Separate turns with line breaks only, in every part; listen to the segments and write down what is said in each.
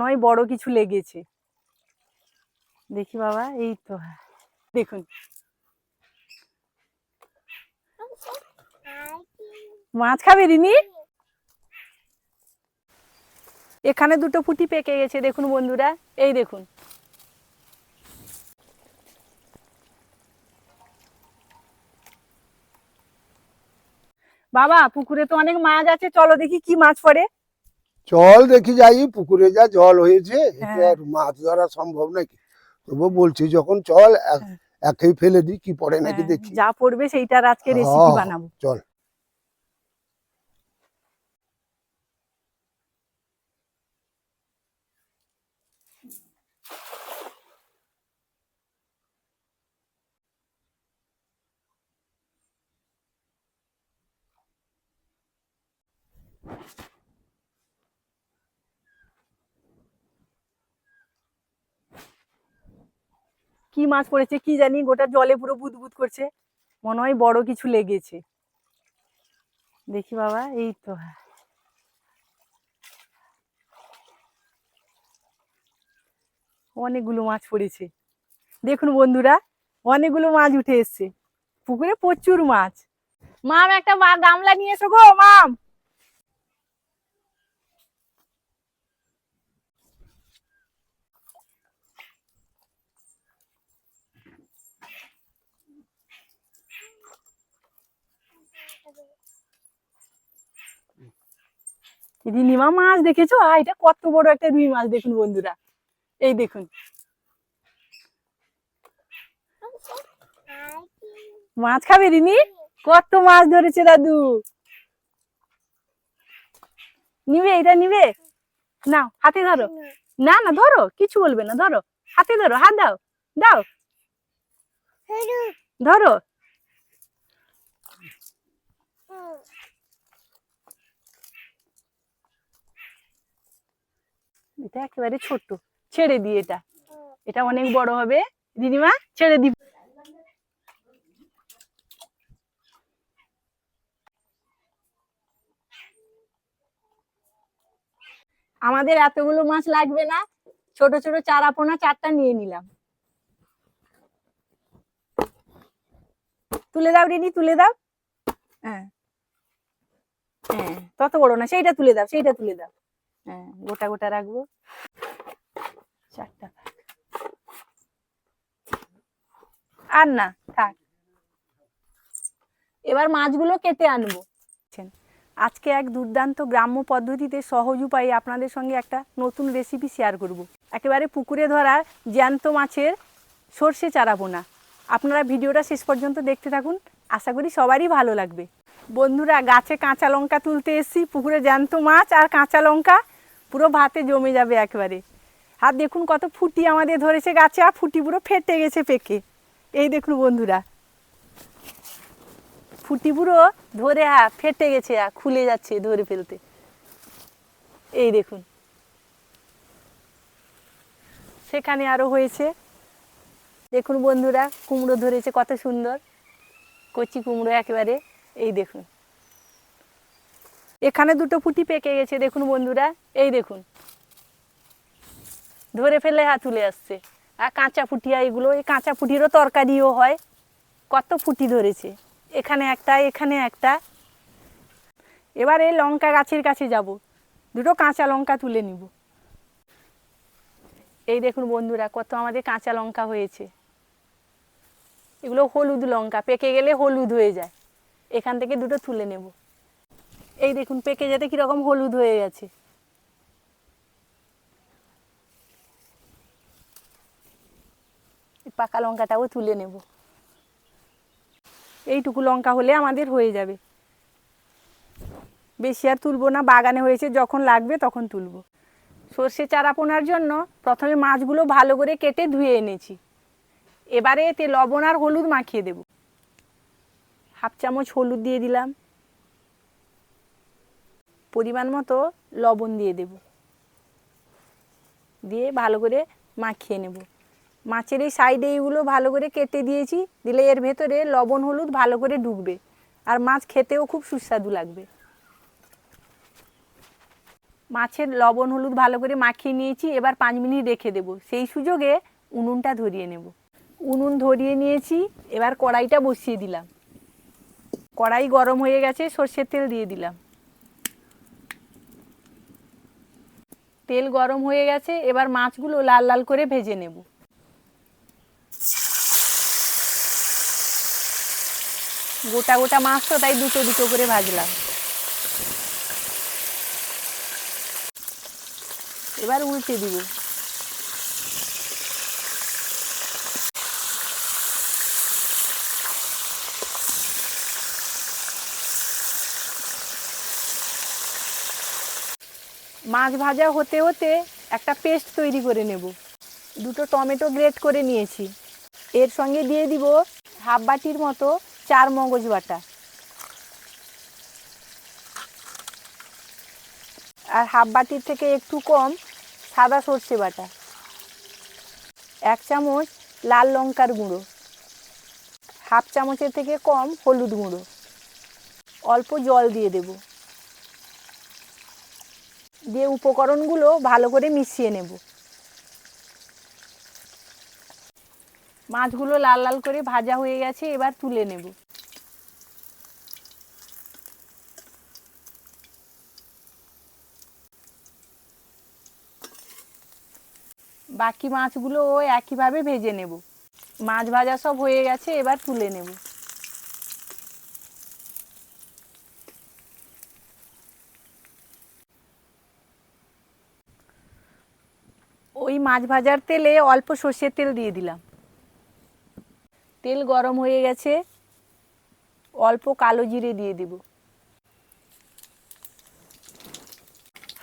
নয়, বড় কিছু লেগেছে। দেখি বাবা, এই তো দেখুন। মাছ খাবে রিনি? এখানে দুটো ফুটি পেকে গেছে, দেখুন বন্ধুরা। এই দেখুন। বাবা, পুকুরে তো অনেক মাছ আছে, চলো দেখি কি মাছ পড়ে।
চল দেখি যাই পুকুরে যা জল হয়েছে
হ্যাঁ।
আর মাছ ধরা সম্ভব নাকি তবু বলছি যখন চল এক-
হ্যাঁ।
ফেলে দিই কি পড়ে নাকি
হ্যাঁ,
দেখি
যা পড়বে সেইটার আজকে রেসিপি বানাবো
চল
কি মাছ পড়েছে কি জানি, গোটা জলে পুরো বুদবুদ করছে। মনে হয় বড় কিছু লেগেছে। দেখি বাবা, এই তো। অনেকগুলো মাছ পড়েছে। দেখুন বন্ধুরা, অনেকগুলো মাছ উঠে এসছে। পুকুরে প্রচুর মাছ। মাম, একটা গামলা নিয়ে এসো গো, মাম। রিনিমা মাছ দেখেছ? আহ, এটা কত বড় একটা রুই মাছ দেখুন বন্ধুরা। এই দেখুন। মাছ খাবে রিনি কত মাছ ধরেছে দাদু? নিবে এটা নিবে? নাও হাতে ধরো। না না ধরো কিছু বলবে না ধরো। হাতে ধরো হাত দাও দাও। ধরো। এটা একেবারে ছোট্ট। ছেড়ে দি এটা। এটা অনেক বড় হবে। দিদিমা, ছেড়ে দি। আমাদের এতগুলো মাছ লাগবে না। ছোট ছোট চারা পোনা চারটা নিয়ে নিলাম। তুলে দাও রিনি তুলে দাও। হ্যাঁ। হ্যাঁ তত বড় না। সেইটা তুলে দাও, সেইটা তুলে দাও। হ্যাঁ গোটা গোটা রাখব। চারটা। আর না, থাক। এবার মাছগুলো কেটে আনব। আজকে এক দুর্দান্ত গ্রাম্য পদ্ধতিতে সহজ উপায়ে আপনাদের সঙ্গে একটা নতুন রেসিপি শেয়ার করব। একেবারে পুকুরে ধরা জ্যান্ত মাছের সর্ষে চারা পোনা আপনারা ভিডিওটা শেষ পর্যন্ত দেখতে থাকুন। আশা করি সবারই ভালো লাগবে। বন্ধুরা, গাছে কাঁচা লঙ্কা তুলতে এসেছি। পুকুরে জ্যান্ত মাছ আর কাঁচা লঙ্কা পুরো ভাতে জমে যাবে একেবারে। আর দেখুন কত ফুটি আমাদের ধরেছে গাছে, আর ফুটি পুরো ফেটে গেছে পেকে। এই দেখুন বন্ধুরা। ফুটি পুরো ধরে হ্যাঁ ফেটে গেছে, আর খুলে যাচ্ছে ধরে ফেলতে। এই দেখুন। সেখানে আরও হয়েছে। দেখুন বন্ধুরা, কুমড়ো ধরেছে কত সুন্দর। কচি কুমড়ো একেবারে। এই দেখুন। এখানে দুটো ফুটি পেকে গেছে, দেখুন বন্ধুরা। এই দেখুন। ধরে ফেলে হ্যাঁ তুলে আসছে। আর কাঁচা ফুটিয়া এগুলো, এই কাঁচা ফুটিরও তরকারিও হয়। কত ফুটি ধরেছে। এখানে একটা এখানে একটা। এবার এই লঙ্কা গাছের কাছে যাব। দুটো কাঁচা লঙ্কা তুলে নিব। এই দেখুন বন্ধুরা, কত আমাদের কাঁচা লঙ্কা হয়েছে। এগুলো হলুদ লঙ্কা, পেকে গেলে হলুদ হয়ে যায়। এখান থেকে দুটো তুলে নেব। এই দেখুন, পেকে যেতে কীরকম হলুদ হয়ে গেছে। পাকা লঙ্কাটাও তুলে নেব। এইটুকু লঙ্কা হলে আমাদের হয়ে যাবে। বেশি আর তুলবো না, বাগানে হয়েছে, যখন লাগবে তখন তুলবো। সর্ষে চারা পোনার জন্য প্রথমে মাছগুলো ভালো করে কেটে ধুয়ে এনেছি। এবারে এতে লবণ আর হলুদ মাখিয়ে দেব। হাফ চামচ হলুদ দিয়ে দিলাম। পরিমাণ মতো লবণ দিয়ে দেব। দিয়ে ভালো করে মাখিয়ে নেব। মাছের এই সাইডে এইগুলো ভালো করে কেটে দিয়েছি, দিলে এর ভেতরে লবণ, হলুদ ভালো করে ঢুকবে। আর মাছ খেতেও খুব সুস্বাদু লাগবে। মাছের লবণ, হলুদ ভালো করে মাখিয়ে নিয়েছি, এবার পাঁচ মিনিট রেখে দেবো। সেই সুযোগে উনুনটা ধরিয়ে নেব। উনুন ধরিয়ে নিয়েছি, এবার কড়াইটা বসিয়ে দিলাম। কড়াই গরম হয়ে গেছে, সর্ষের তেল দিয়ে দিলাম। তেল গরম হয়ে গেছে, এবার মাছগুলো লাল লাল করে ভেজে নেব। গোটা গোটা মাছ তো তাই দুটো দুটো করে ভাজলাম। এবার উল্টে দিব। মাছ ভাজা হতে হতে একটা পেস্ট তৈরি করে নেব। দুটো টমেটো গ্রেট করে নিয়েছি। এর সঙ্গে দিয়ে দিব হাফ বাটির মতো চার মগজ বাটা। আর হাফ বাটির থেকে একটু কম সাদা সর্ষে বাটা। এক চামচ লাল লঙ্কার গুঁড়ো। হাফ চামচের থেকে কম হলুদ গুঁড়ো। অল্প জল দিয়ে দেব। দিয়ে উপকরণগুলো ভালো করে মিশিয়ে নেব। মাছগুলো লাল লাল করে ভাজা হয়ে গেছে, এবার তুলে নেব। বাকি মাছগুলো ও একইভাবে ভেজে নেব। মাছ ভাজা সব হয়ে গেছে, এবার তুলে নেব। ওই মাছ ভাজার তেলে অল্প সর্ষের তেল দিয়ে দিলাম। তেল গরম হয়ে গেছে, অল্প কালো জিরে দিয়ে দেব।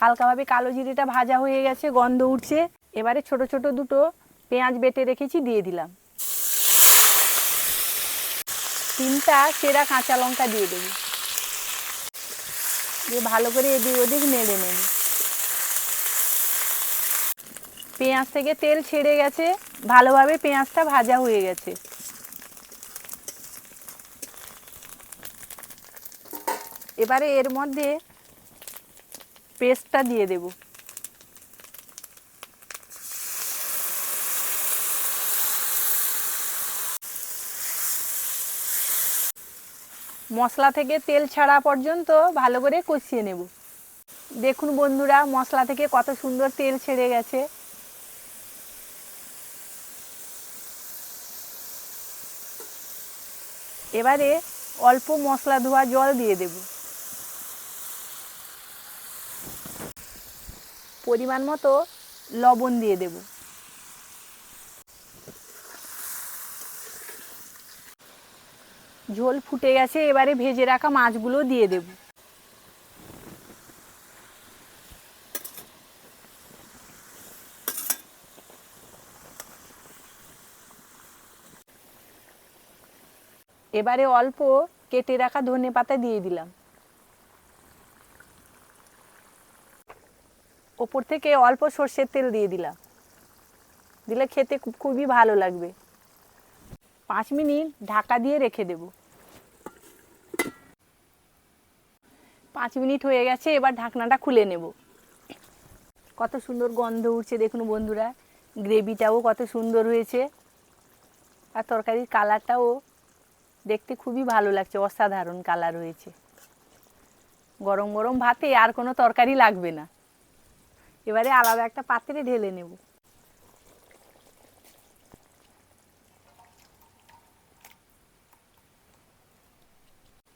হালকাভাবে কালো জিরেটা ভাজা হয়ে গেছে, গন্ধ উঠছে। এবারে ছোট ছোট দুটো পেঁয়াজ বেটে রেখেছি, দিয়ে দিলাম। তিনটা সেরা কাঁচা লঙ্কা দিয়ে দেবো। দিয়ে ভালো করে এদিক ওদিক নেড়ে নেব। পেঁয়াজ থেকে তেল ছেড়ে গেছে, ভালোভাবে পেঁয়াজটা ভাজা হয়ে গেছে। এবারে এর মধ্যে পেস্টটা দিয়ে দেব। মশলা থেকে তেল ছাড়া পর্যন্ত ভালো করে কষিয়ে নেব। দেখুন বন্ধুরা, মশলা থেকে কত সুন্দর তেল ছেড়ে গেছে। এবারে অল্প মশলা ধোয়া জল দিয়ে দেব। পরিমাণ মতো লবণ দিয়ে দেব। ঝোল ফুটে গেছে, এবারে ভেজে রাখা মাছগুলো দিয়ে দেব। এবারে অল্প কেটে রাখা ধনে পাতা দিয়ে দিলাম। ওপর থেকে অল্প সর্ষের তেল দিয়ে দিলাম। দিলে খেতে খুবই ভালো লাগবে। পাঁচ মিনিট ঢাকা দিয়ে রেখে দেব। পাঁচ মিনিট হয়ে গেছে, এবার ঢাকনাটা খুলে নেব। কত সুন্দর গন্ধ উঠছে দেখুন বন্ধুরা। গ্রেভিটাও কত সুন্দর হয়েছে। আর তরকারির কালারটাও দেখতে খুবই ভালো লাগছে, অসাধারণ কালার হয়েছে। গরম গরম ভাতে আর কোনো তরকারি লাগবে না। এবারে আলাদা একটা পাত্রে ঢেলে নেব।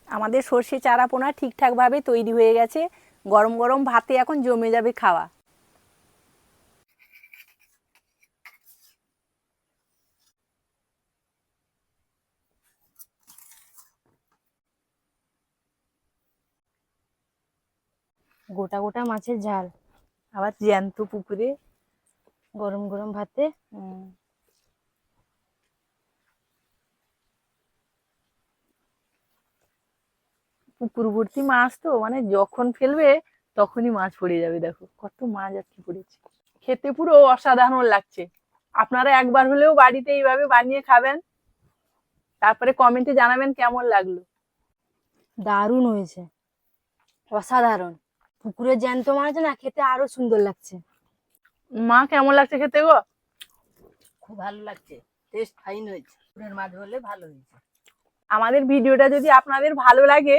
আমাদের সর্ষে চারা পোনা ঠিকঠাকভাবে তৈরি হয়ে গেছে। গরম গরম ভাতে এখন জমে যাবে খাওয়া।
গোটা গোটা মাছের ঝাল।
আবার জ্যান্ত পুকুরে
গরম গরম ভাতে।
পুকুর ভর্তি মাছ তো মানে যখন ফেলবে তখনই মাছ পড়ে যাবে দেখো। কত মাছ আজকে পড়েছে। খেতে পুরো অসাধারণ লাগছে। আপনারা একবার হলেও বাড়িতে এইভাবে বানিয়ে খাবেন। তারপরে কমেন্টে জানাবেন কেমন লাগল।
দারুণ হয়েছে। অসাধারণ। পুকুরের জ্যান্ত মাছ না খেতে আরও সুন্দর লাগছে।
মা কেমন লাগছে খেতে গো?
খুব ভালো লাগছে। টেস্ট ফাইন হয়েছে। পুকুরের মাছ বলে ভালো হয়েছে।
আমাদের ভিডিওটা যদি আপনাদের ভালো লাগে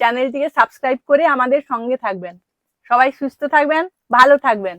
চ্যানেলটিকে সাবস্ক্রাইব করে আমাদের সঙ্গে থাকবেন। সবাই সুস্থ থাকবেন ভালো থাকবেন।